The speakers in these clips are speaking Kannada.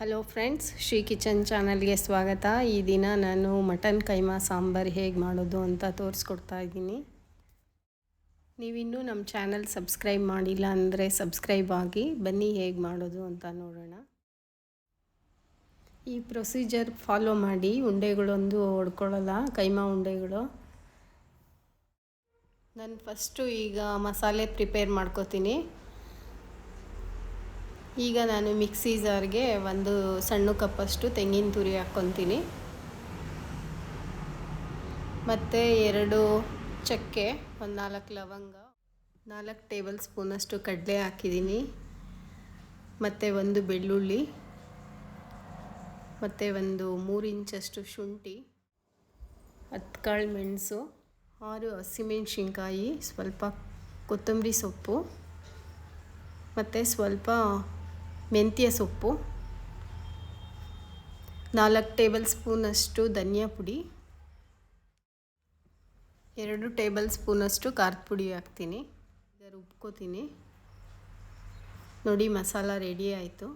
ಹಲೋ ಫ್ರೆಂಡ್ಸ್, ಶ್ರೀ ಕಿಚನ್ ಚಾನಲ್ಗೆ ಸ್ವಾಗತ. ಈ ದಿನ ನಾನು ಮಟನ್ ಕೈಮಾ ಸಾಂಬಾರು ಹೇಗೆ ಮಾಡೋದು ಅಂತ ತೋರಿಸ್ಕೊಡ್ತಾ ಇದ್ದೀನಿ. ನೀವಿನ್ನೂ ನಮ್ಮ ಚಾನಲ್ ಸಬ್ಸ್ಕ್ರೈಬ್ ಮಾಡಿಲ್ಲ ಅಂದರೆ ಸಬ್ಸ್ಕ್ರೈಬ್ ಆಗಿ ಬನ್ನಿ ಹೇಗೆ ಮಾಡೋದು ಅಂತ ನೋಡೋಣ. ಈ ಪ್ರೊಸೀಜರ್ ಫಾಲೋ ಮಾಡಿ ಉಂಡೆಗಳೊಂದು ಹೊಡ್ಕೊಳ್ಳಲ್ಲ ಕೈಮಾ ಉಂಡೆಗಳು. ನಾನು ಫಸ್ಟು ಈಗ ಮಸಾಲೆ ಪ್ರಿಪೇರ್ ಮಾಡ್ಕೋತೀನಿ. ಈಗ ನಾನು ಮಿಕ್ಸಿ ಜಾರ್ಗೆ ಒಂದು ಸಣ್ಣ ಕಪ್ಪಷ್ಟು ತೆಂಗಿನ ತುರಿ ಹಾಕ್ಕೊತೀನಿ ಮತ್ತು ಎರಡು ಚಕ್ಕೆ, ಒಂದು ನಾಲ್ಕು ಲವಂಗ, ನಾಲ್ಕು ಟೇಬಲ್ ಸ್ಪೂನಷ್ಟು ಕಡಲೆ ಹಾಕಿದ್ದೀನಿ. ಮತ್ತು ಒಂದು ಬೆಳ್ಳುಳ್ಳಿ, ಮತ್ತು ಒಂದು ಮೂರು ಇಂಚಷ್ಟು ಶುಂಠಿ, ಹತ್ತು ಕಾಳು ಮೆಣಸು, ಆರು ಹಸಿಮೆಣ್ಸಿನ್ಕಾಯಿ ಸ್ವಲ್ಪ ಕೊತ್ತಂಬರಿ ಸೊಪ್ಪು, ಮತ್ತು ಸ್ವಲ್ಪ ಮೆಂತ್ಯ ಸೊಪ್ಪು, ನಾಲ್ಕು ಟೇಬಲ್ ಸ್ಪೂನಷ್ಟು ಧನಿಯಾ ಪುಡಿ, ಎರಡು ಟೇಬಲ್ ಸ್ಪೂನಷ್ಟು ಖಾರದ ಪುಡಿ ಹಾಕ್ತೀನಿ. ಈಗ ರುಬ್ಕೋತೀನಿ ನೋಡಿ, ಮಸಾಲ ರೆಡಿ ಆಯಿತು.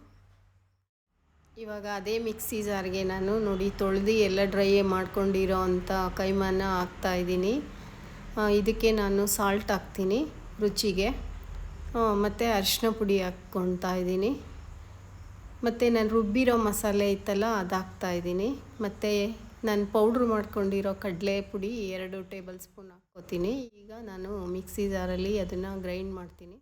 ಇವಾಗ ಅದೇ ಮಿಕ್ಸಿ ಜಾರ್ಗೆ ನಾನು ನೋಡಿ ತೊಳೆದು ಎಲ್ಲ ಡ್ರೈಯೇ ಮಾಡ್ಕೊಂಡಿರೋ ಅಂಥ ಕೈಮಾನ ಹಾಕ್ತಾಯಿದ್ದೀನಿ ಇದಕ್ಕೆ ನಾನು ಸಾಲ್ಟ್ ಹಾಕ್ತೀನಿ ರುಚಿಗೆ. ಮತ್ತು ಅರಿಶಿನ ಪುಡಿ ಹಾಕ್ಕೊಳ್ತಾ ಇದ್ದೀನಿ. ಮತ್ತು ನಾನು ರುಬ್ಬಿರೋ ಮಸಾಲೆ ಇತ್ತಲ್ಲ ಅದು ಹಾಕ್ತಾಯಿದ್ದೀನಿ ಮತ್ತು ನಾನು ಪೌಡ್ರ್ ಮಾಡ್ಕೊಂಡಿರೋ ಕಡಲೆ ಪುಡಿ ಎರಡು ಟೇಬಲ್ ಸ್ಪೂನ್ ಹಾಕ್ಕೋತೀನಿ. ಈಗ ನಾನು ಮಿಕ್ಸಿ ಜಾರಲ್ಲಿ ಅದನ್ನು ಗ್ರೈಂಡ್ ಮಾಡ್ತೀನಿ.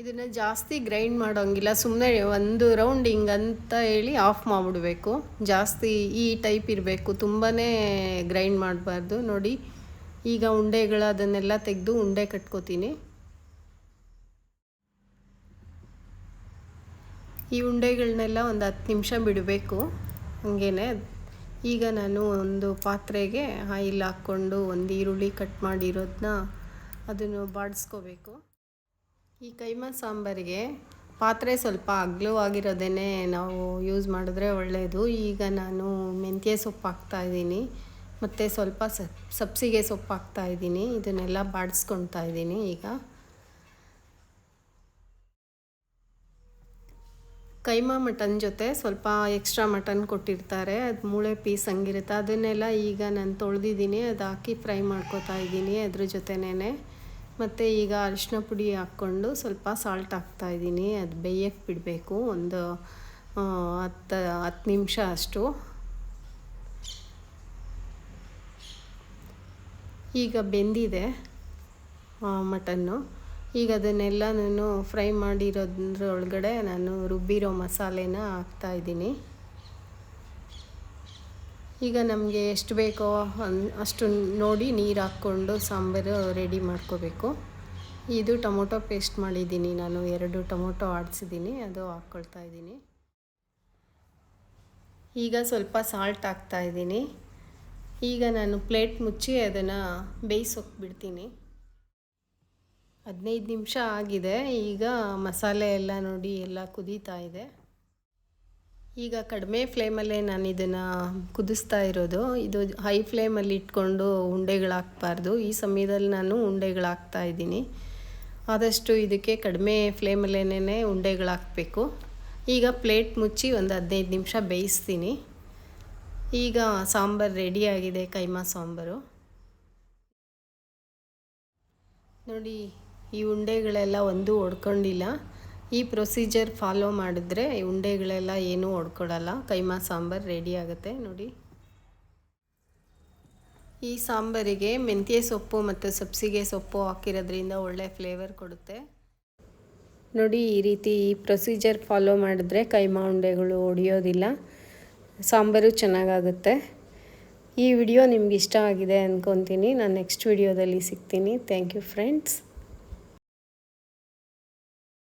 ಇದನ್ನು ಜಾಸ್ತಿ ಗ್ರೈಂಡ್ ಮಾಡೋಂಗಿಲ್ಲ ಸುಮ್ಮನೆ ಒಂದು ರೌಂಡ್ ಹಿಂಗಂತ ಹೇಳಿ ಆಫ್ ಮಾಡಿಬಿಡಬೇಕು. ಜಾಸ್ತಿ ಈ ಟೈಪ್ ಇರಬೇಕು ತುಂಬಾ ಗ್ರೈಂಡ್ ಮಾಡಬಾರ್ದು. ನೋಡಿ, ಈಗ ಉಂಡೆಗಳು ಅದನ್ನೆಲ್ಲ ತೆಗೆದು ಉಂಡೆ ಕಟ್ಕೋತೀನಿ. ಈ ಉಂಡೆಗಳನ್ನೆಲ್ಲ ಒಂದು ಹತ್ತು ನಿಮಿಷ ಬಿಡಬೇಕು. ಹಾಗೇ ಈಗ ನಾನು ಒಂದು ಪಾತ್ರೆಗೆ ಆಯಿಲ್ ಹಾಕ್ಕೊಂಡು ಒಂದು ಈರುಳ್ಳಿ ಕಟ್ ಮಾಡಿರೋದನ್ನ ಅದನ್ನು ಬಾಡಿಸ್ಕೋಬೇಕು. ಈ ಕೈಮಾ ಸಾಂಬಾರಿಗೆ ಪಾತ್ರೆ ಸ್ವಲ್ಪ ಅಗ್ಲವಾಗಿರೋದೇ ನಾವು ಯೂಸ್ ಮಾಡಿದ್ರೆ ಒಳ್ಳೆಯದು ಈಗ ನಾನು ಮೆಂತ್ಯ ಸೊಪ್ಪು ಹಾಕ್ತಾಯಿದ್ದೀನಿ ಮತ್ತು ಸ್ವಲ್ಪ ಸಬ್ಸಿಗೆ ಸೊಪ್ಪು ಹಾಕ್ತಾಯಿದ್ದೀನಿ ಇದನ್ನೆಲ್ಲ ಬಾಡಿಸ್ಕೊಳ್ತಾ ಇದ್ದೀನಿ ಈಗ. ಕೈಮಾ ಮಟನ್ ಜೊತೆ ಸ್ವಲ್ಪ ಎಕ್ಸ್ಟ್ರಾ ಮಟನ್ ಕೊಟ್ಟಿರ್ತಾರೆ. ಅದು ಮೂಳೆ ಪೀಸ್ ಹಂಗಿರುತ್ತೆ. ಅದನ್ನೆಲ್ಲ ಈಗ ನಾನು ತೊಳೆದಿದ್ದೀನಿ. ಅದು ಹಾಕಿ ಫ್ರೈ ಮಾಡ್ಕೋತಾ ಇದ್ದೀನಿ ಅದ್ರ ಜೊತೆನೇ ಮತ್ತು ಈಗ ಅರಿಶಿನ ಪುಡಿ ಹಾಕ್ಕೊಂಡು ಸ್ವಲ್ಪ ಸಾಲ್ಟ್ ಹಾಕ್ತಾ ಇದ್ದೀನಿ. ಅದು ಬೇಯಕ್ಕೆ ಬಿಡಬೇಕು. ಒಂದು ಹತ್ತು ಹತ್ತು ನಿಮಿಷ ಅಷ್ಟು. ಈಗ ಬೆಂದಿದೆ ಮಟನ್ನು. ಈಗ ಅದನ್ನೆಲ್ಲ ನಾನು ಫ್ರೈ ಮಾಡಿರೋದ್ರ ಒಳಗಡೆ ನಾನು ರುಬ್ಬಿರೋ ಮಸಾಲೆನ ಹಾಕ್ತಾಯಿದ್ದೀನಿ ಈಗ ನಮಗೆ ಎಷ್ಟು ಬೇಕೋ ಅಷ್ಟು ನೋಡಿ ನೀರು ಹಾಕ್ಕೊಂಡು ಸಾಂಬಾರು ರೆಡಿ ಮಾಡ್ಕೋಬೇಕು. ಇದು ಟೊಮೊಟೊ ಪೇಸ್ಟ್ ಮಾಡಿದ್ದೀನಿ ನಾನು, ಎರಡು ಟೊಮೊಟೊ ಆಡಿಸಿದ್ದೀನಿ, ಅದು ಹಾಕ್ಕೊಳ್ತಾ ಇದ್ದೀನಿ. ಈಗ ಸ್ವಲ್ಪ ಸಾಲ್ಟ್ ಹಾಕ್ತಾಯಿದ್ದೀನಿ ಈಗ ನಾನು ಪ್ಲೇಟ್ ಮುಚ್ಚಿ ಅದನ್ನು ಬೇಯಿಸೋಕೆ ಬಿಡ್ತೀನಿ. ಹದಿನೈದು ನಿಮಿಷ ಆಗಿದೆ. ಈಗ ಮಸಾಲೆ ಎಲ್ಲ ನೋಡಿ ಎಲ್ಲ ಕುದೀತಾ ಇದೆ. ಈಗ ಕಡಿಮೆ ಫ್ಲೇಮಲ್ಲೇ ನಾನು ಇದನ್ನು ಕುದಿಸ್ತಾ ಇರೋದು. ಇದು ಹೈ ಫ್ಲೇಮಲ್ಲಿ ಇಟ್ಕೊಂಡು ಉಂಡೆಗಳು ಹಾಕ್ಬಾರ್ದು ಈ ಸಮಯದಲ್ಲಿ ನಾನು ಉಂಡೆಗಳಾಗ್ತಾ ಇದ್ದೀನಿ. ಆದಷ್ಟು ಇದಕ್ಕೆ ಕಡಿಮೆ ಫ್ಲೇಮಲ್ಲೇನೇ ಉಂಡೆಗಳಾಕಬೇಕು. ಈಗ ಪ್ಲೇಟ್ ಮುಚ್ಚಿ ಒಂದು ಹದಿನೈದು ನಿಮಿಷ ಬೇಯಿಸ್ತೀನಿ. ಈಗ ಸಾಂಬಾರು ರೆಡಿಯಾಗಿದೆ ಕೈಮಾ ಸಾಂಬಾರು. ನೋಡಿ ಈ ಉಂಡೆಗಳೆಲ್ಲ ಒಂದೂ ಒಡ್ಕೊಂಡಿಲ್ಲ. ಈ ಪ್ರೊಸೀಜರ್ ಫಾಲೋ ಮಾಡಿದ್ರೆ ಈ ಉಂಡೆಗಳೆಲ್ಲ ಏನೂ ಒಡ್ಕೊಳ್ಳಲ್ಲ ಕೈಮಾ ಸಾಂಬಾರು ರೆಡಿ ಆಗುತ್ತೆ, ನೋಡಿ. ಈ ಸಾಂಬಾರಿಗೆ ಮೆಂತ್ಯ ಸೊಪ್ಪು ಮತ್ತು ಸಬ್ಸಿಗೆ ಸೊಪ್ಪು ಹಾಕಿರೋದ್ರಿಂದ ಒಳ್ಳೆ ಫ್ಲೇವರ್ ಕೊಡುತ್ತೆ. ನೋಡಿ, ಈ ರೀತಿ ಈ ಪ್ರೊಸೀಜರ್ ಫಾಲೋ ಮಾಡಿದ್ರೆ ಕೈಮಾ ಉಂಡೆಗಳು ಒಡೆಯೋದಿಲ್ಲ. ಸಾಂಬಾರು ಚೆನ್ನಾಗಾಗುತ್ತೆ. ಈ ವಿಡಿಯೋ ನಿಮ್ಗೆ ಇಷ್ಟ ಆಗಿದೆ ಅಂದ್ಕೊತೀನಿ ನಾನು ನೆಕ್ಸ್ಟ್ ವಿಡಿಯೋದಲ್ಲಿ ಸಿಗ್ತೀನಿ. Thank you friends